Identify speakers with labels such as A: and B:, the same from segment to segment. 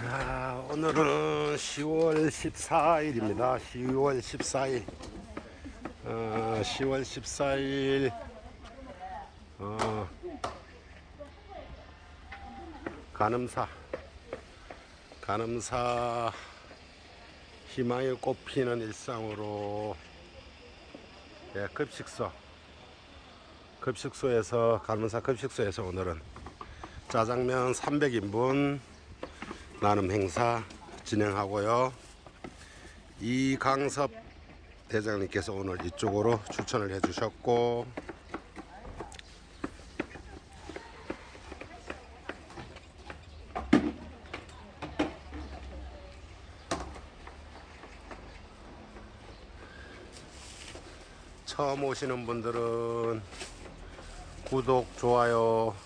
A: 오늘은 10월 14일입니다. 10월 14일. 어, 10월 14일. 어, 가늠사. 가늠사 희망의 꽃 피는 일상으로 예, 급식소. 급식소에서 가늠사 급식소에서 오늘은 짜장면 300인분 나눔 행사 진행하고요. 이강섭 대장님께서 오늘 이쪽으로 추천을 해주셨고 처음 오시는 분들은 구독, 좋아요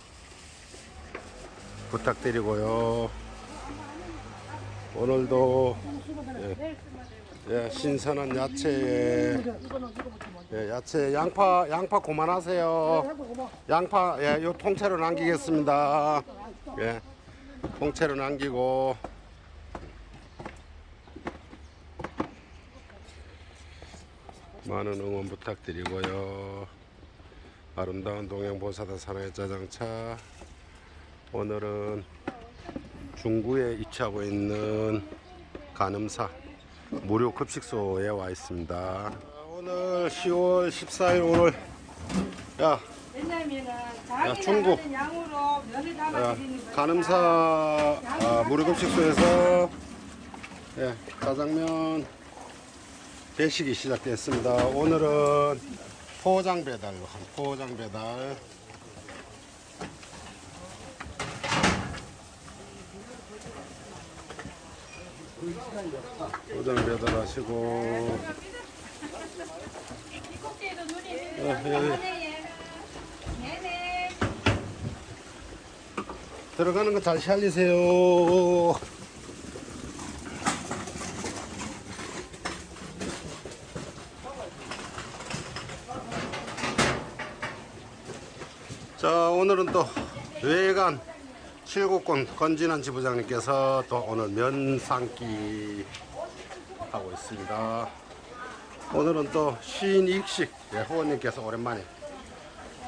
A: 부탁드리고요. 오늘도 예, 예, 신선한 야채에 예, 야채 양파 양파 고만하세요. 양파 예, 요 통째로 남기겠습니다. 예, 통째로 남기고 많은 응원 부탁드리고요. 아름다운 동양보사다 사나이 짜장차 오늘은 중구에 위치하고 있는 가늠사 무료 급식소에 와 있습니다. 오늘 10월 14일 오늘 야, 야, 중국. 야 가늠사 아, 무료 급식소에서 예, 짜장면 배식이 시작됐습니다. 오늘은 포장 배달로 한 포장 배달 포장 배달하시고.
B: 눈이
A: 예, 들어가는 거 잘 살리세요. 자, 오늘은 또 외관 칠곡군 건진한 지부장님께서 또 오늘 면 삶기 하고 있습니다. 오늘은 또 시인 익식 예, 후원님께서 오랜만에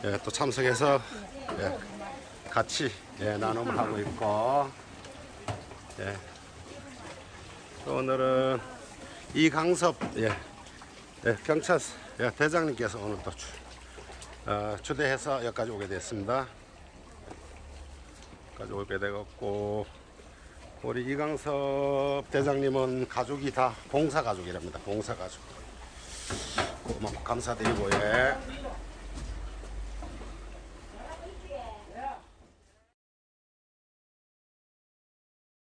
A: 예, 또 참석해서 예, 같이 예, 나눔을 하고 있고 예. 또 오늘은 이강섭 예, 예, 경찰 예, 대장님께서 오늘 또 주, 어, 초대해서 여기까지 오게 됐습니다. 여기까지 오게 되었고 우리 이강섭 대장님은 가족이 다 봉사 가족이랍니다. 봉사 가족. 고맙고 감사드리고 예.